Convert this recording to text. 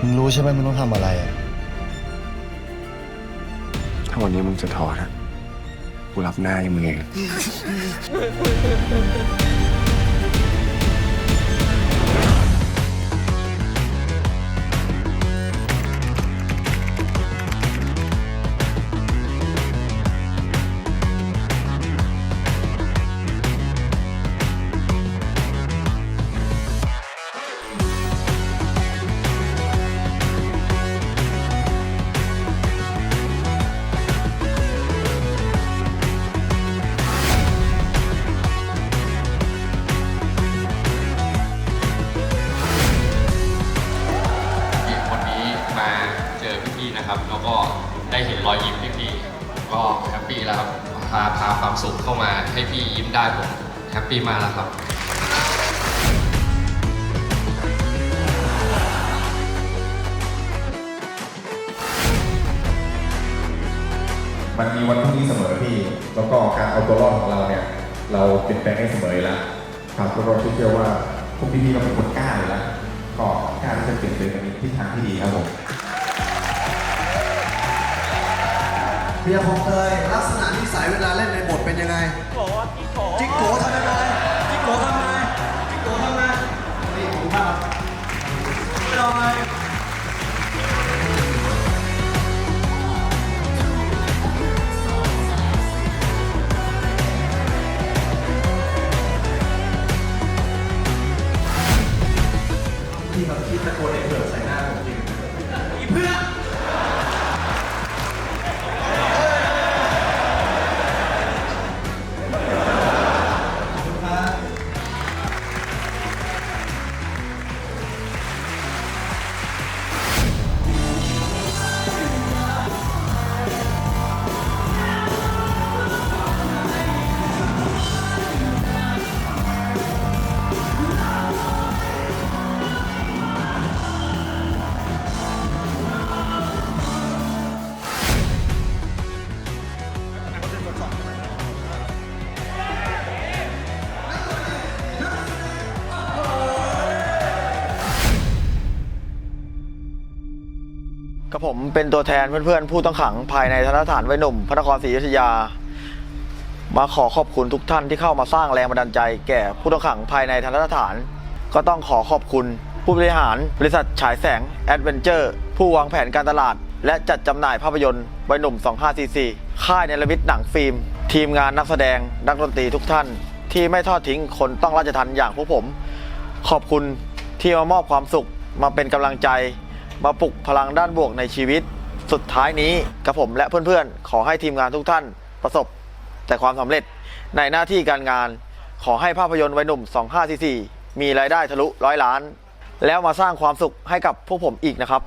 มึงรู้ใช่ไหมมึงต้องทำอะไรอะถ้าวันนี้มึงจะถอดอะกูรับหน้าให้มึงเอง นะครับ แล้วก็ได้เห็นรอยยิ้มพี่ๆก็แฮปปี้แล้วครับพาพาความสุขเข้ามาให้พี่ยิ้มได้ผมแฮปปี้มากแล้วครับมันมีวันพรุ่งนี้เสมอพี่ แล้วก็การเอาตัวรอดของเราเนี่ย เราเปลี่ยนแปลงได้เสมออยู่แล้วครับแล้วก็เชื่อว่าพวกพี่ๆเราเป็นคนกล้าอยู่แล้ว ก็กล้าที่จะเปลี่ยนแปลงในทิศทางที่ดีครับผม เบียร์พงเตยลักษณะนิสัยเวลาเล่นในบทเป็นยังไงจิกโกทำยังไงจิกโกทำยังไงจิกโกทำยังไงนี่ขอบคุณมากครับไม่เอาไงที่แบบคิดตะโกนเด็กเผือใส่หน้าผมจริง อีเพื่อน กับผมเป็นตัวแทนเพื่อนๆ ผู้ต้องขังภายในทันสถานไว้หนุ่มพระนครศรีอยุธยา มาขอขอบคุณทุกท่านที่เข้ามาสร้างแรงบันดาลใจ แก่ผู้ต้องขังภายในทันสถาน ก็ต้องขอขอบคุณผู้บริหารบริษัทฉายแสงแอดเวนเจอร์ผู้วางแผนการตลาด และจัดจำหน่ายภาพยนตร์ไว้หนุ่ม 2544 ค่ายเนรมิตหนังฟิล์ม ทีมงานนักแสดงนักดนตรีทุกท่าน ที่ไม่ทอดทิ้งคนต้องราชทันอย่างพวกผม ขอบคุณที่มามอบความสุขมาเป็นกำลังใจ มาปลุกพลังด้านบวกในชีวิต สุดท้ายนี้กับผมและเพื่อนๆ ขอให้ทีมงานทุกท่านประสบ แต่ความสำเร็จในหน้าที่การงาน ขอให้ภาพยนตร์วัยหนุ่ม 2544 มีรายได้ทะลุร้อยล้าน แล้วมาสร้างความสุขให้กับพวกผมอีกนะครับ